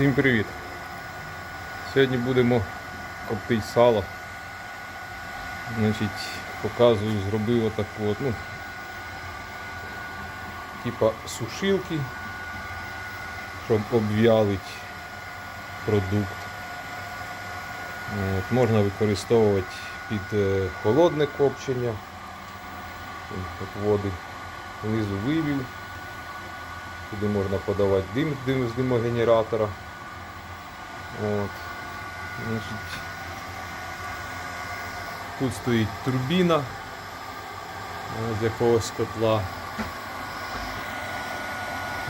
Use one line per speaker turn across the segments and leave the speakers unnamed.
Всім привіт! Сьогодні будемо коптити сало. Значить, показую, зробив отаку от, ну, типа сушилки, щоб обв'ялити продукт. От, можна використовувати під е, холодне копчення. От води знизу вивів. Туди можна подавати дим, дим з димогенератора. От. Значить, тут стоїть турбіна з якогось котла.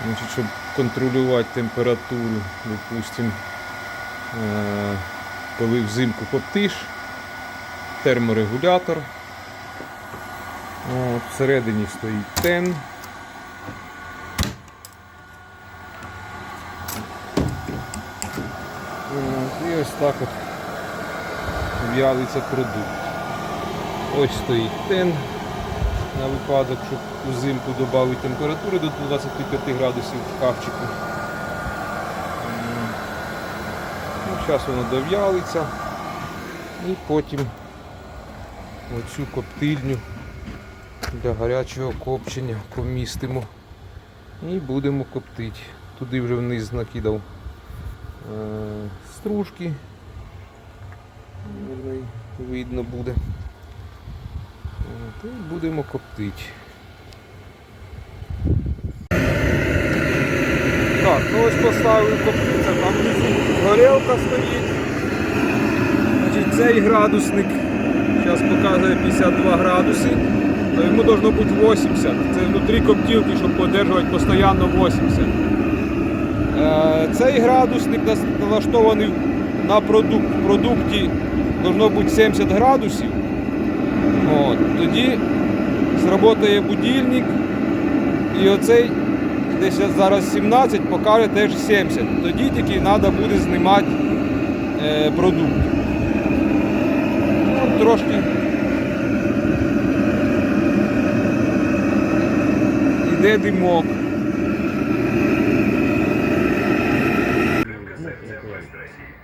Значить, щоб контролювати температуру, допустим, е, коли взимку коптиш, терморегулятор. От, всередині стоїть тен. І ось так от в'ялиться продукт. Ось стоїть тен на випадок, щоб узимку додати температури до 25 градусів в шкафчику. М. Ну, Зараз воно дов'ялиться і потім оцю коптильню для гарячого копчення помістимо і будемо коптити. Туди вже вниз накидав е, стружки. Видно буде. От, і будемо коптити. Так, ну ось поставив коптиться, там внизу горілка стоїть. Значить, цей градусник зараз показує 52 градуси, то йому должно бути 80. Це внутрі коптілки, щоб підтримувати постійно 80. Е, Цей градусник налаштований на продукт. В продукті должно бути 70 градусів. От, тоді зработає будильник. І оцей десь зараз 17, покаже теж 70. Тоді тільки треба буде знімати е, продукт. Ну, трошки іде димок.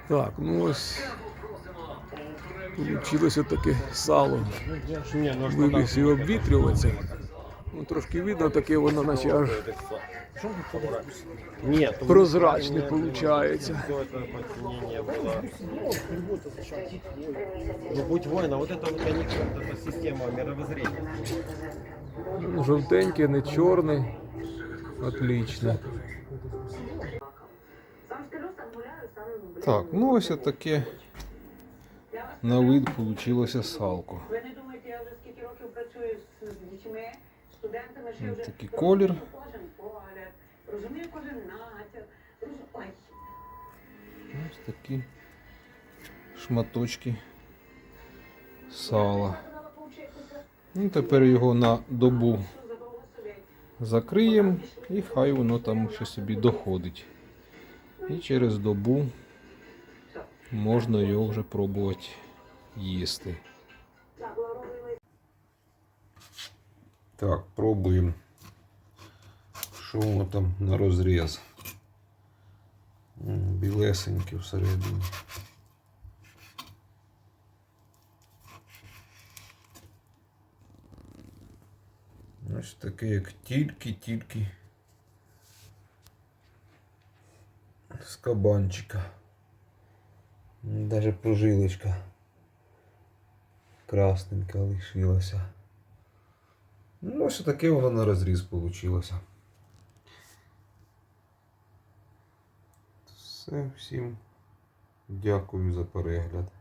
Так, ну ось Получилося таке сало. Вивіз і обвітрюватися. Ну, трошки видно, таке воно наче аж
Нет,
прозрачне виходить.
все это подчинение было. Ну, будь воина, вот это вот они, вот эта система мировоззрения.
Ну, Жовтеньке, не чорне. Отлично.
Так, ну ось таке на вид вийшло салко.
Ви не думаєте, я вже скільки років працюю з дітьми, студентами,
Ось
вже
такий колір.
кожен погляд, розумію кожен натяк. Ой,
Ось такі шматочки сала. Ну, тепер його на добу закриємо і хай воно там ще собі доходить. І через добу можна його вже пробувати їсти. Так, пробуємо. Що воно там на розріз. Білесеньке всередині. Ось таке, як тільки-тільки з кабанчика. Даже прожилочка красненька лишилася. Ну, ось таке воно на розріз вийшло. Все, всім дякую за перегляд.